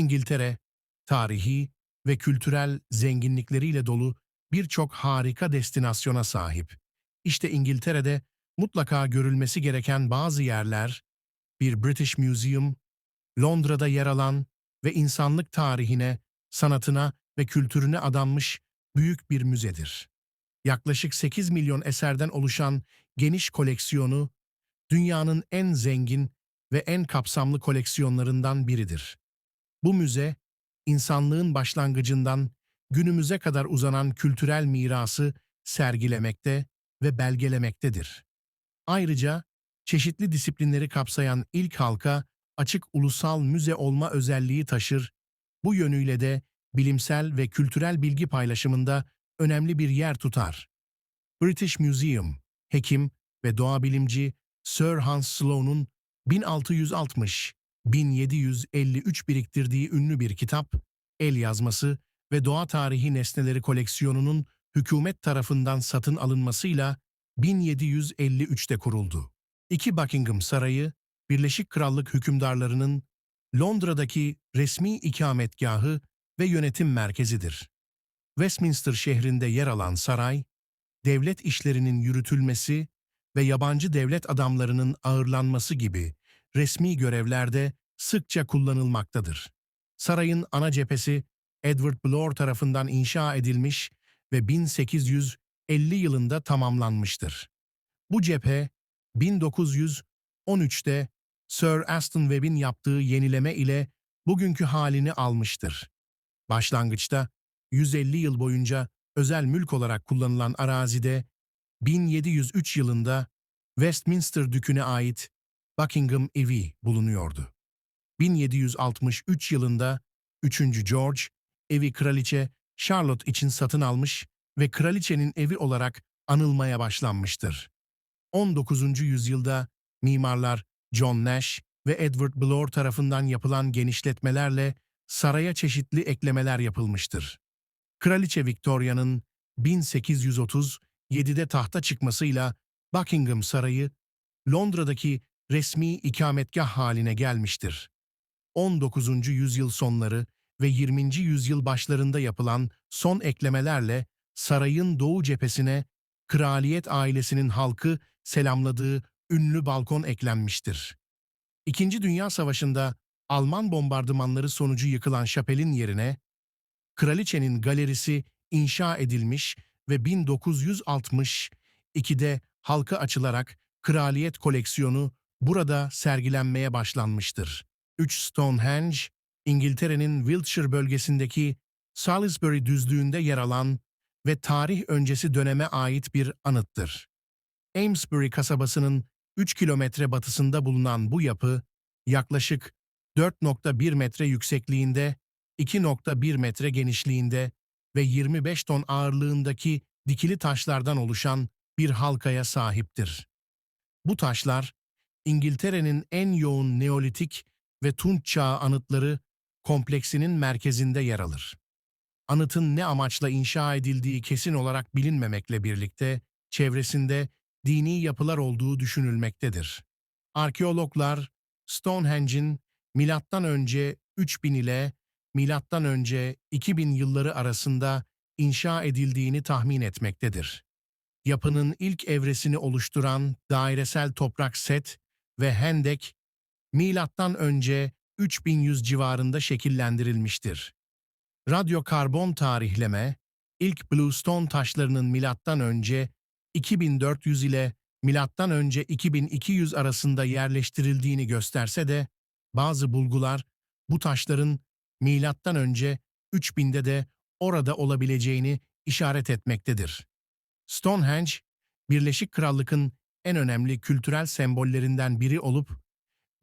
İngiltere, tarihi ve kültürel zenginlikleriyle dolu birçok harika destinasyona sahip. İşte İngiltere'de mutlaka görülmesi gereken bazı yerler, bir British Museum, Londra'da yer alan ve insanlık tarihine, sanatına ve kültürüne adanmış büyük bir müzedir. Yaklaşık 8 milyon eserden oluşan geniş koleksiyonu, dünyanın en zengin ve en kapsamlı koleksiyonlarından biridir. Bu müze, insanlığın başlangıcından günümüze kadar uzanan kültürel mirası sergilemekte ve belgelemektedir. Ayrıca çeşitli disiplinleri kapsayan ilk halka açık ulusal müze olma özelliği taşır, bu yönüyle de bilimsel ve kültürel bilgi paylaşımında önemli bir yer tutar. British Museum, hekim ve doğa bilimci Sir Hans Sloane'un 1660-1753 biriktirdiği ünlü bir kitap, el yazması ve doğa tarihi nesneleri koleksiyonunun hükümet tarafından satın alınmasıyla 1753'te kuruldu. İki Buckingham Sarayı, Birleşik Krallık hükümdarlarının Londra'daki resmi ikametgahı ve yönetim merkezidir. Westminster şehrinde yer alan saray, devlet işlerinin yürütülmesi ve yabancı devlet adamlarının ağırlanması gibi resmi görevlerde sıkça kullanılmaktadır. Sarayın ana cephesi Edward Blore tarafından inşa edilmiş ve 1850 yılında tamamlanmıştır. Bu cephe 1913'te Sir Aston Webb'in yaptığı yenileme ile bugünkü halini almıştır. Başlangıçta 150 yıl boyunca özel mülk olarak kullanılan arazide 1703 yılında Westminster Dükü'ne ait Buckingham Evi bulunuyordu. 1763 yılında 3. George evi kraliçe Charlotte için satın almış ve kraliçenin evi olarak anılmaya başlanmıştır. 19. yüzyılda mimarlar John Nash ve Edward Blore tarafından yapılan genişletmelerle saraya çeşitli eklemeler yapılmıştır. Kraliçe Victoria'nın 1837'de tahta çıkmasıyla Buckingham Sarayı, Londra'daki resmi ikametgah haline gelmiştir. 19. yüzyıl sonları ve 20. yüzyıl başlarında yapılan son eklemelerle sarayın doğu cephesine kraliyet ailesinin halkı selamladığı ünlü balkon eklenmiştir. İkinci Dünya Savaşı'nda Alman bombardımanları sonucu yıkılan şapelin yerine kraliçenin galerisi inşa edilmiş ve 1962'de halka açılarak kraliyet koleksiyonu burada sergilenmeye başlanmıştır. 3 Stonehenge, İngiltere'nin Wiltshire bölgesindeki Salisbury düzlüğünde yer alan ve tarih öncesi döneme ait bir anıttır. Amesbury kasabasının 3 kilometre batısında bulunan bu yapı, yaklaşık 4.1 metre yüksekliğinde, 2.1 metre genişliğinde ve 25 ton ağırlığındaki dikili taşlardan oluşan bir halkaya sahiptir. Bu taşlar, İngiltere'nin en yoğun Neolitik ve Tunç Çağı anıtları kompleksinin merkezinde yer alır. Anıtın ne amaçla inşa edildiği kesin olarak bilinmemekle birlikte, çevresinde dini yapılar olduğu düşünülmektedir. Arkeologlar, Stonehenge'in milattan önce 3000 ile milattan önce 2000 yılları arasında inşa edildiğini tahmin etmektedir. Yapının ilk evresini oluşturan dairesel toprak set ve hendek milattan önce 3100 civarında şekillendirilmiştir. Radyokarbon tarihleme ilk bluestone taşlarının milattan önce 2400 ile milattan önce 2200 arasında yerleştirildiğini gösterse de bazı bulgular bu taşların milattan önce 3000'de de orada olabileceğini işaret etmektedir. Stonehenge, Birleşik Krallık'ın en önemli kültürel sembollerinden biri olup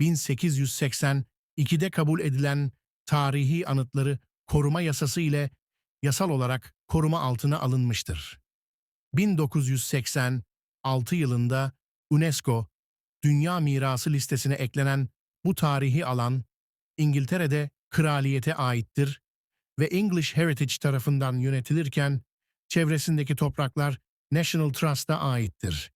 1882'de kabul edilen tarihi anıtları koruma yasası ile yasal olarak koruma altına alınmıştır. 1986 yılında UNESCO Dünya Mirası listesine eklenen bu tarihi alan İngiltere'de kraliyete aittir ve English Heritage tarafından yönetilirken çevresindeki topraklar National Trust'a aittir.